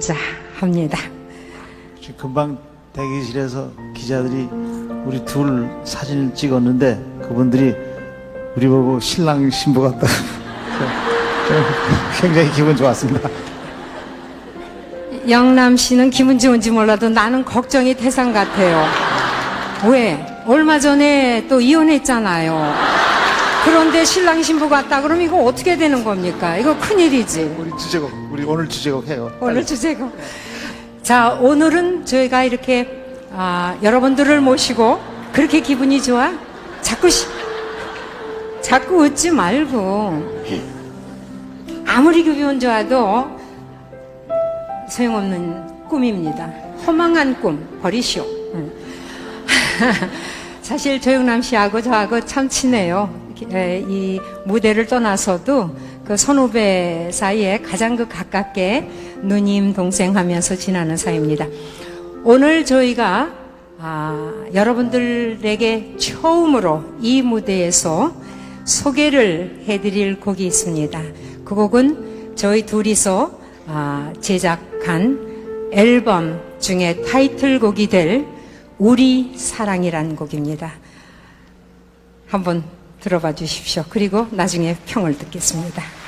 자 합니다. 지금 금방 대기실에서 기자들이 우리 둘 사진을 찍었는데 그분들이 우리 보고 신랑 신부 저는 굉장히 기분 좋았습니다. 영남 씨는 기분 좋은지 몰라도 나는 걱정이 태산 같아요. 왜? 얼마 전에 또 이혼했잖아요. 그런데 신랑 신부 같다 그러면 이거 어떻게 되는 겁니까? 이거 큰일이지. 우리 주제곡 우리 오늘 주제곡 해요. 오늘 주제가. 자, 오늘은 저희가 이렇게 아, 여러분들을 모시고 그렇게 기분이 좋아? 자꾸 시, 자꾸 웃지 말고 아무리 기분 좋아도 소용없는 꿈입니다. 허망한 꿈 버리시오. 응. 사실 조영남 씨하고 저하고 참 친해요. 에, 이 무대를 떠나서도 그 선후배 사이에 가장 그 가깝게 누님 동생 하면서 지나는 사이입니다. 오늘 저희가 아, 여러분들에게 처음으로 이 무대에서 소개를 해드릴 곡이 있습니다. 그 곡은 저희 둘이서 아, 제작한 앨범 중에 타이틀곡이 될 우리 사랑이라는 곡입니다. 한번 들어봐 주십시오. 그리고 나중에 평을 듣겠습니다.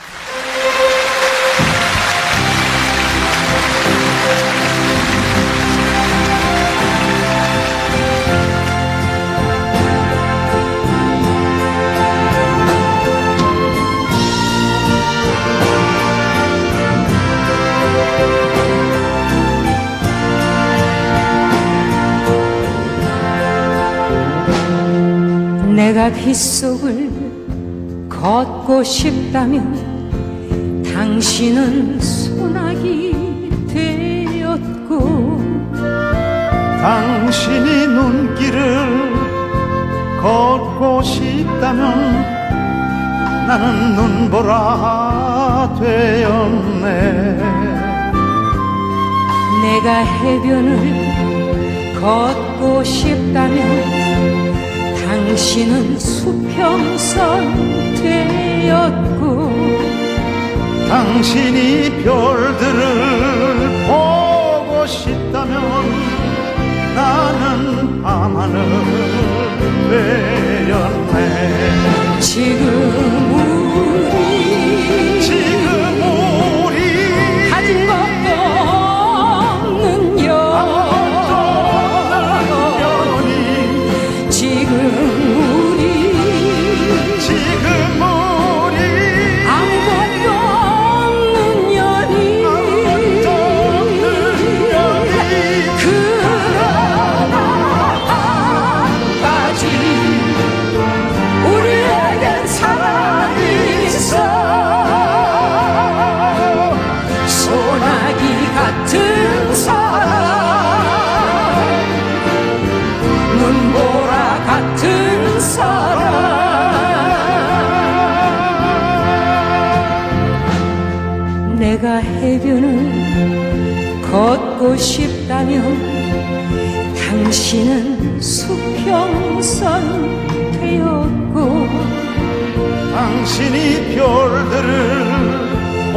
내가 빗속을 걷고 싶다면 당신은 소나기 되었고 당신이 눈길을 걷고 싶다면 나는 눈보라 되었네. 내가 해변을 걷고 싶다면 당신은 수평선 되었고 당신이 별들을 보고 싶다면 나는 밤하늘 되었네. 지금 내가 해변을 걷고 싶다면 당신은 수평선 되었고 당신이 별들을